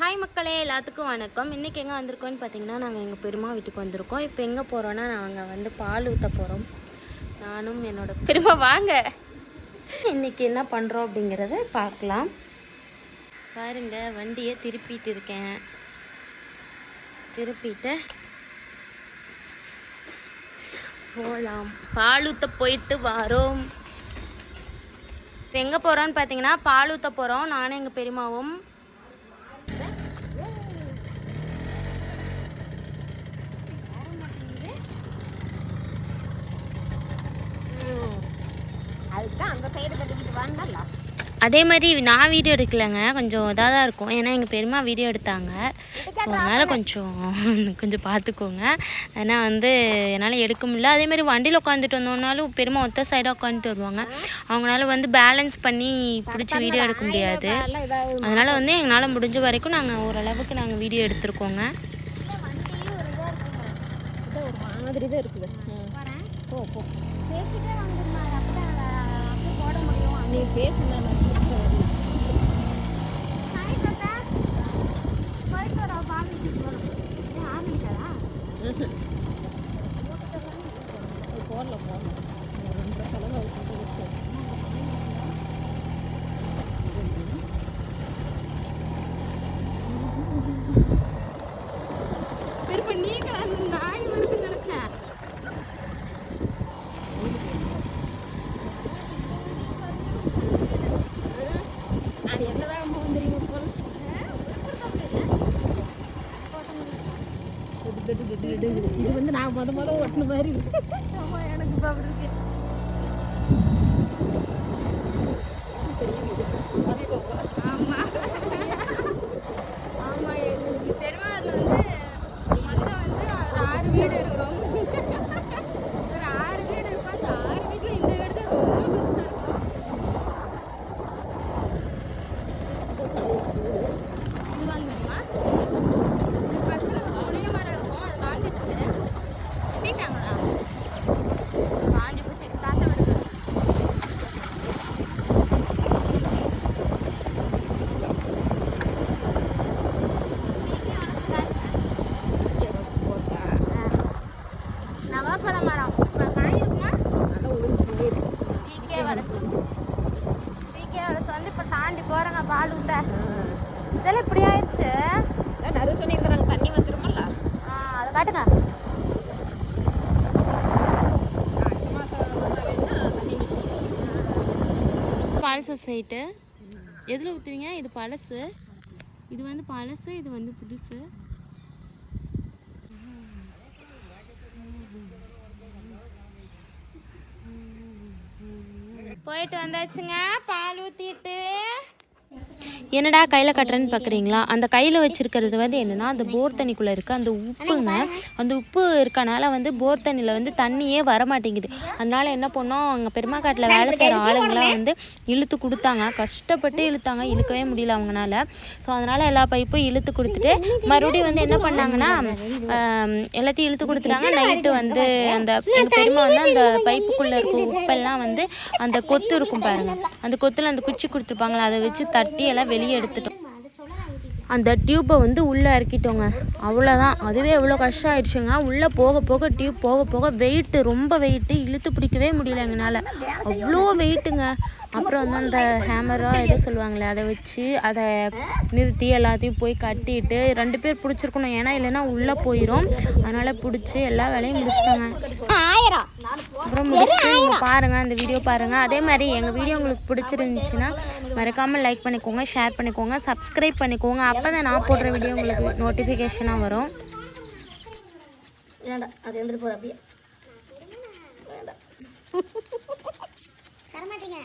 Hi மக்களே எல்லாத்துக்கும் வணக்கம். இன்றைக்கி எங்கே வந்திருக்கோம்னு பார்த்தீங்கன்னா நாங்கள் எங்கள் பெருமா வீட்டுக்கு வந்திருக்கோம். இப்போ எங்கே போகிறோன்னா நாங்கள் வந்து பால் ஊற்ற போகிறோம் நானும் என்னோட பெருமா வாங்க. இன்றைக்கி என்ன பண்ணுறோம் அப்படிங்கிறத பார்க்கலாம். பாருங்க வண்டியை திருப்பிட்டு இருக்கேன். திருப்பிட்டு போகலாம் பால் ஊற்ற போயிட்டு வரோம். இப்போ எங்கே போகிறோன்னு பார்த்தீங்கன்னா பால் ஊற்ற போகிறோம் நானும் எங்கள் பெரியமாவும் அதே மாதிரி நான் வீடியோ எடுக்கலைங்க. கொஞ்சம் இதாக தான் இருக்கும். ஏன்னா எங்கள் பெருமா வீடியோ எடுத்தாங்க. ஸோ அதனால் கொஞ்சம் கொஞ்சம் பார்த்துக்கோங்க. ஏன்னா வந்து என்னால் எடுக்க முடியல. அதே மாதிரி வண்டியில் உட்காந்துட்டு வந்தோம்னாலும் பெருமா ஒத்த சைடாக உட்காந்துட்டு வருவாங்க. அவங்களால வந்து பேலன்ஸ் பண்ணி பிடிச்சி வீடியோ எடுக்க முடியாது. அதனால் வந்து எங்களால் முடிஞ்ச வரைக்கும் நாங்கள் ஓரளவுக்கு நாங்கள் வீடியோ எடுத்துருக்கோங்க. மாதிரி தான் இருக்குது போ போ. பேசிட்டே போட முடியும். நீ பேசுனா நான் ஹாய் தாத்தா போயிட்டு வரோம் பாமிக்கு போகணும் ஆரம்பிக்காதா போடல போடல ரெண்டு செலவு இருக்கு திரும்ப நீ கிளம்புந்தா இவருக்கு நினச்சேன் நான் எந்த இது வந்து நான் முத முத ஒட்டின மாதிரி இருக்கு. ஆமா எனக்கு இப்போ அப்படி இருக்கு. தாண்டி போகிறேங்க பால் ஊட்ட இதெல்லாம் இப்படி ஆயிடுச்சு. நறு சொல்லியிருக்கிறாங்க தண்ணி வந்துருமல்ல? ஆ அதை காட்டுங்க. பால் சொசைட்டு. எதில் ஊற்றுவீங்க இது பழசு. இது வந்து பழசு இது வந்து புதுசு. போயிட்டு வந்தாச்சுங்க பால் ஊற்றிட்டு என்னடா கையில் கட்டுறேன்னு பார்க்குறீங்களா அந்த கையில் வச்சுருக்கிறது வந்து என்னென்னா அந்த போர் தண்ணிக்குள்ளே இருக்க அந்த உப்புங்க அந்த உப்பு இருக்கனால வந்து போர் தண்ணியில் வந்து தண்ணியே வர மாட்டேங்குது அதனால என்ன பண்ணோம் அங்கே பெருமாக்காட்டில் வேலை செய்கிற ஆளுங்களாம் வந்து இழுத்து கொடுத்தாங்க. கஷ்டப்பட்டு இழுத்தாங்க. இழுக்கவே முடியல அவங்கனால. ஸோ அதனால் எல்லா பைப்பும் இழுத்து கொடுத்துட்டு மறுபடியும் வந்து என்ன பண்ணாங்கன்னா எல்லாத்தையும் இழுத்து கொடுத்துட்டாங்க. நைட்டு வந்து அந்த எங்கள் பெருமா வந்து அந்த பைப்புக்குள்ளே இருக்க உப்பெல்லாம் வந்து அந்த கொத்து இருக்கும் பாருங்கள் அந்த கொத்தில் அந்த குச்சி கொடுத்துருப்பாங்களா அதை வச்சு தட்டி எல்லாம் வெளியே எடுத்துட்டோம். அந்த டியூப்பை வந்து உள்ளே இறக்கிட்டோங்க. அவ்வளோதான் அதுவே எவ்வளோ கஷ்டம் ஆயிடுச்சுங்க. உள்ளே போக போக டியூப் போக போக வெயிட்டு ரொம்ப வெயிட்டு இழுத்து பிடிக்கவே முடியல எங்களால். அவ்வளோ வெயிட்டுங்க அப்புறம் வந்து அந்த ஹேமரோ ஏதோ சொல்லுவாங்களே அதை வச்சு அதை நிறுத்தி எல்லாத்தையும் போய் கட்டிட்டு ரெண்டு பேர் பிடிச்சிருக்கணும். ஏன்னா இல்லைன்னா உள்ளே போயிடும் அதனால் பிடிச்சி எல்லா வேலையும் முடிச்சிட்டோங்க. அப்புறம் முடிச்சுட்டு நீங்கள் பாருங்கள் அந்த வீடியோ பாருங்கள் அதே மாதிரி எங்கள் வீடியோ உங்களுக்கு பிடிச்சிருந்துச்சுன்னா மறக்காமல் லைக் பண்ணிக்கோங்க ஷேர் பண்ணிக்கோங்க சப்ஸ்கிரைப் பண்ணிக்கோங்க. அப்போ தான் நான் போடுற வீடியோ உங்களுக்கு நோட்டிஃபிகேஷனாக வரும். அது எழுந்துட்டு போகுது அப்படியே. வேண்டாம். தரமாட்டீங்க.